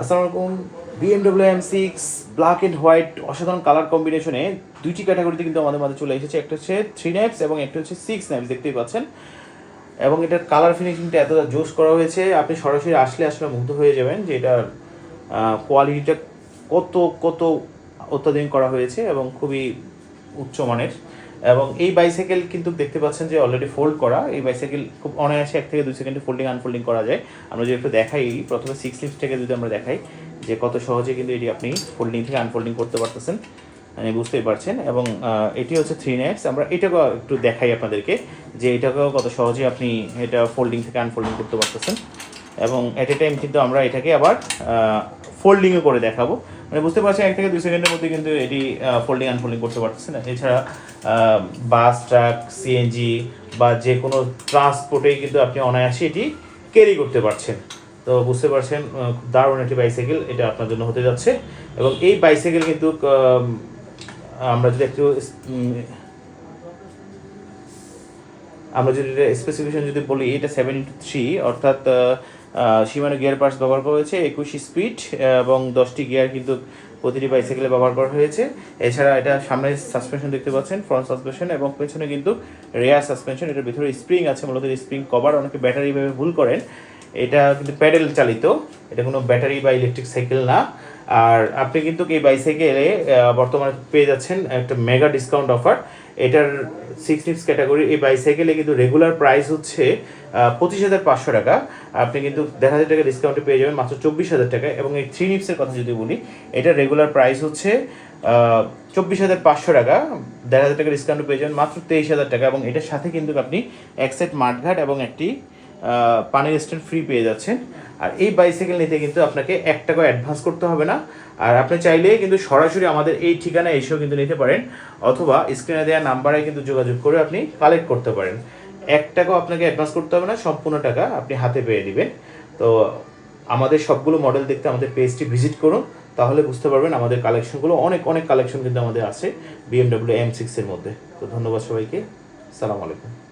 আসসালামু আলাইকুম। BMW M six black and white অসাধারণ কালার কম্বিনেশনে দুইটি ক্যাটাগরিতে কিন্তু আমাদের মাঝে চলে এসেছে। একটা হচ্ছে থ্রি নাইপস এবং একটা হচ্ছে সিক্স নাইপস দেখতেই পাচ্ছেন। এবং এটার কালার ফিনিশিংটা এতটা জোস করা হয়েছে, আপনি সরাসরি আসলে আসলে মুগ্ধ হয়ে যাবেন যে এটার কোয়ালিটিটা কত কত অত্যাধুনিক করা হয়েছে এবং খুবই উচ্চমানের এবং এই বাইসাইকেল কিন্তু দেখতে পাচ্ছেন যে অলরেডি ফোল্ড করা। এই বাইসাইকেল খুব অনায়াসে এক থেকে দুই সেকেন্ডে ফোল্ডিং আনফোল্ডিং করা যায়। আমরা যদি একটু দেখাই, প্রথমে সিক্স লিপস থেকে যদি আমরা দেখাই, যে কত সহজে কিন্তু এটি আপনি ফোল্ডিং থেকে আনফোল্ডিং করতে পারতেছেন। মানে বুঝতেই পারছেন। এবং এটি হচ্ছে থ্রি নাইটস আমরা এটাকেও একটু দেখাই আপনাদেরকে, যে এটাকেও কত সহজে আপনি এটা ফোল্ডিং থেকে আনফোল্ডিং করতে পারতেছেন। এবং অ্যাট এ টাইম কিন্তু আমরা এটাকে আবার ফোল্ডিংও করে দেখাবো। মানে বুঝতে পারছেন, এক থেকে দুই সেকেন্ডের মধ্যে কিন্তু এটি ফোল্ডিং আনফোল্ডিং করতে পারতেছে না। এছাড়া বাস ট্রাক সিএনজি বা যে কোনো ট্রান্সপোর্টেই কিন্তু আপনি অনায়াসে এটি ক্যারি করতে পারছেন। তো বুঝতে পারছেন দারুণ একটি বাইসাইকেল এটা আপনার জন্য হতে যাচ্ছে। এবং এই বাইসাইকেল কিন্তু আমরা যদি একটু আমরা যদি স্পেসিফিকেশন যদি বলি, এটা সেভেন ইন্টু থ্রি অর্থাৎ সীমানো গিয়ার পার্টস ব্যবহার করা হয়েছে, একুশ স্পিড এবং দশটি গিয়ার কিন্তু প্রতিটি বাইসাইকেলে ব্যবহার করা হয়েছে। এছাড়া এটা সামনে সাসপেনশন দেখতে পাচ্ছেন ফ্রন্ট সাসপেনশন এবং পেছনে কিন্তু রেয়ার সাসপেনশন এটার ভিতরে স্প্রিং আছে, মূলত স্প্রিং কভার অনেকে ব্যাটারি ভাবে ভুল করেন। এটা কিন্তু প্যাডেল চালিত, এটা কোনো ব্যাটারি বা ইলেকট্রিক সাইকেল না। আর আপনি কিন্তু এই বাইসাইকেলে বর্তমানে পেয়ে যাচ্ছেন একটা মেগা ডিসকাউন্ট অফার। এটার সিক্স নিপস ক্যাটাগরি এই বাইসাইকেলে কিন্তু রেগুলার প্রাইস হচ্ছে পঁচিশ হাজার পাঁচশো টাকা। আপনি কিন্তু দেড় হাজার টাকা ডিসকাউন্টে পেয়ে যাবেন, মাত্র চব্বিশ হাজার টাকা। এবং এই থ্রি নিপসের কথা যদি বলি এটার রেগুলার প্রাইস হচ্ছে চব্বিশ হাজার পাঁচশো টাকা। দেড় হাজার টাকা ডিসকাউন্টে পেয়ে যাবেন, মাত্র তেইশ হাজার টাকা। এবং এটার সাথে কিন্তু আপনি এক সেট মাঠঘাট এবং একটি পানির স্ট্যান্ড ফ্রি পেয়ে যাচ্ছেন। আর এই বাইসাইকেল নিতে কিন্তু আপনাকে এক টাকা অ্যাডভান্স করতে হবে না। আর আপনি চাইলে কিন্তু সরাসরি আমাদের এই ঠিকানায় এসেও কিন্তু নিতে পারেন। অথবা স্ক্রিনে দেওয়া নাম্বারে কিন্তু যোগাযোগ করে আপনি কালেক্ট করতে পারেন। এক টাকাও আপনাকে অ্যাডভান্স করতে হবে না, সম্পূর্ণ টাকা আপনি হাতে পেয়ে দিবেন। তো আমাদের সবগুলো মডেল দেখতে আমাদের পেজটি ভিজিট করুন, তাহলে বুঝতে পারবেন আমাদের কালেকশনগুলো অনেক অনেক কালেকশন কিন্তু আমাদের আছে বিএমডব্লিউ এম সিক্সের মধ্যে। তো ধন্যবাদ সবাইকে। সালাম আলাইকুম।